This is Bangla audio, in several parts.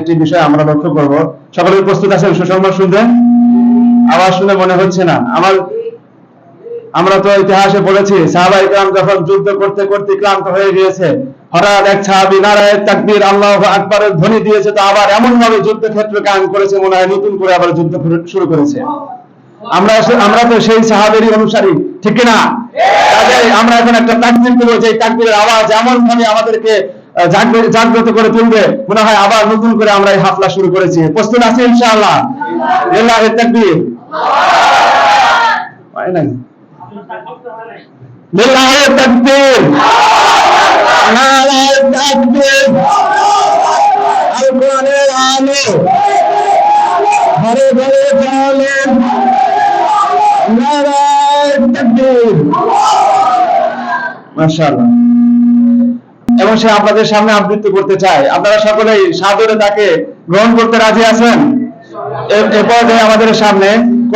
একটি বিষয় আমরা লক্ষ্য করব। সকলে উপস্থিত আছেন? সুসংবাদ শুনতে আওয়াজ শুনে মনে হচ্ছে না। আমার আমরা তো ইতিহাসে বলেছি সাহাবাই ইকরাম যখন যুদ্ধ করতে করতে ক্লান্ত হয়ে গিয়েছে হঠাৎ এক সাহাবি তাকবীর আল্লাহ আকবরের ধ্বনি দিয়েছে তা আবার এমন ভাবে করেছে মনে হয় নতুন করে আবার যুদ্ধ শুরু করেছে। আমরা আমরা তো সেই সাহাবেরই অনুসারী ঠিক না আমরা এখন একটা তাকবীর করব যে তাকবীরের আওয়াজ এমন ভাবে আমাদেরকে জাগ্রত করে তুলবে। মনে হয় আবার নতুন করে আমরা এই হাফলা শুরু করেছি। প্রস্তুত আছে ইনশাআল্লাহ? লিল্লাহি তাকবীর। তাকবীর। নারায়ে তাকবীর। আল। কোরআনের মাশাআল্লাহ। এবং সে আপনাদের সামনে আবৃত্তি করতে চায়। আপনারা সকলেই সাদরে তাকে গ্রহণ করতে রাজি আছেন? এ- আমাদের সামনে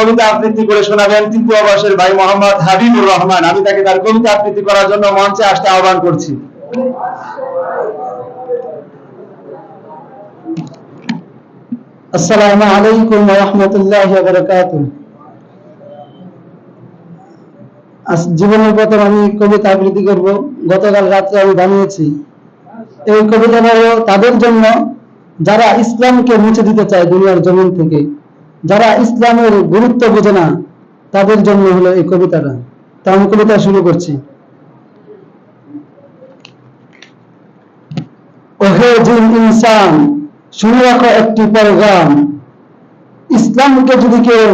কবিতা আবৃত্তি করে শোনাবেন বর্ষের ভাই মোহাম্মদ হাবিবুর রহমান। আমি তাকে তার কবিতা আবৃত্তি করার জন্য মঞ্চে আসতে আহ্বান করছি। আসসালামু আলাইকুম রাহমাতুল্লাহি বারাকাতুহু। জীবনের প্রথম আমি কবিতা আবৃত্তি করব। গতকাল রাত্রে আমি বানিয়েছি। এই কবিতাটা হলো তাদের জন্য যারা ইসলামকে মুছে দিতে চায় দুনিয়ার জমিন থেকে, যারা ইসলামের গুরুত্ব বোঝে না, তাদের জন্য হলো এই কবিতাটা। তা আমি কবিতা শুরু করছি। ওহে জিন ইনসান, শুনে রাখো একটি প্রোগ্রাম ইসলামকে যদি কেউ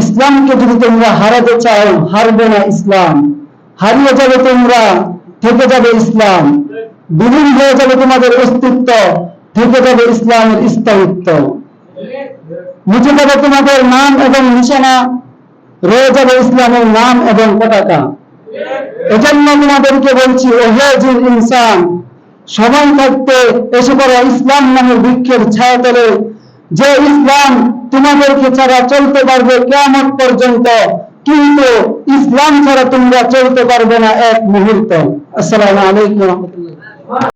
ইসলামকে যদি তোমরা হারাতে চাও, হারবে না ইসলাম। হারিয়ে যাবে তোমরা, থেকে যাবে ইসলাম। বিলীন হয়ে যাবে তোমাদের অস্তিত্ব, থেকে যাবে ইসলামের স্থায়িত্ব। মুছে যাবে তোমাদের নাম এবং নিশানা, রয়ে যাবে ইসলামের নাম এবং পতাকা। এজন্য তোমাদেরকে বলছি ওহে ইনসান সময় থাকতে এসে পড়ো ইসলাম নামের বৃক্ষের ছায়া তলে যে ইসলাম তোমাদেরকে ছাড়া চলতে পারবে কেমন পর্যন্ত, কিন্তু ইসলাম ছাড়া তোমরা চলতে পারবে না এক মুহূর্ত। আসসালামু আলাইকুম।